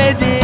vermedi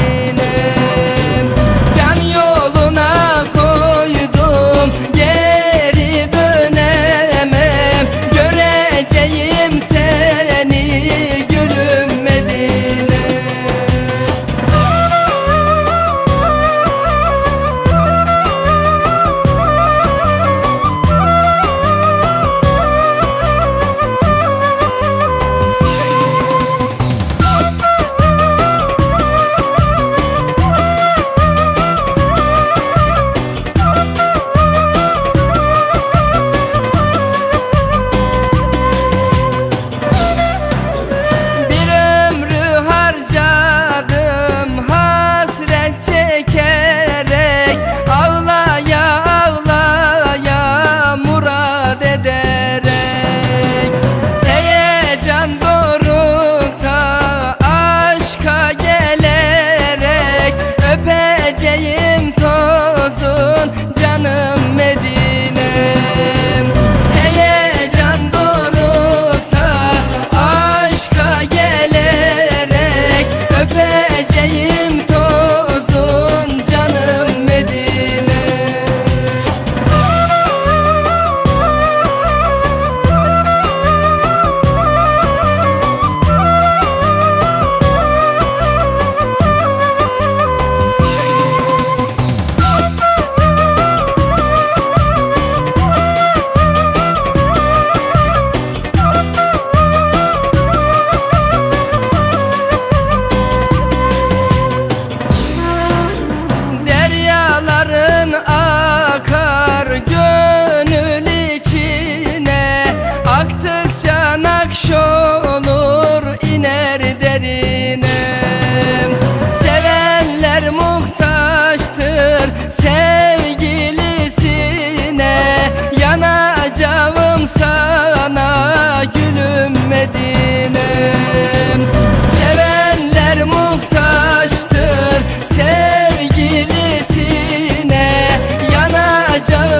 sevgilisine Yanacağım sana gülüm Medine'm Sevenler muhtaçtır sevgilisine Yanacağım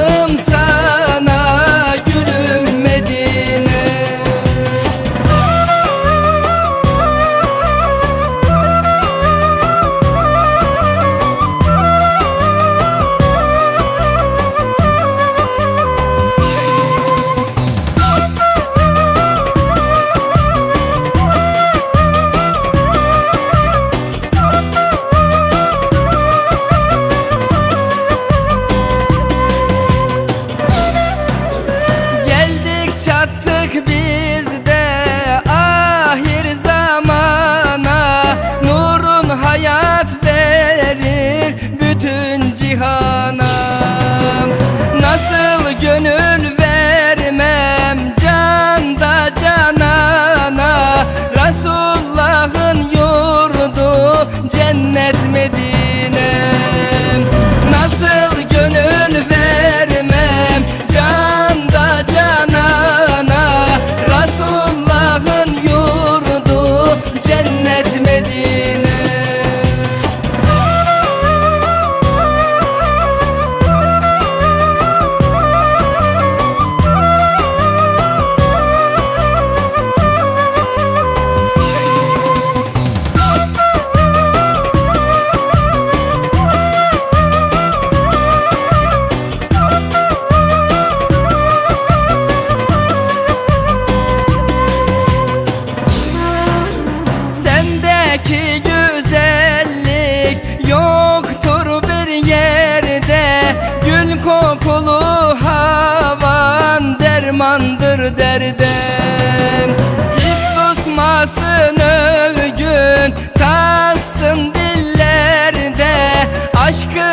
çattık biz de ahir zamana. Nurun hayat verir bütün cihan candır derdim Hiç susmasın övgün tansın dillerde Aşkı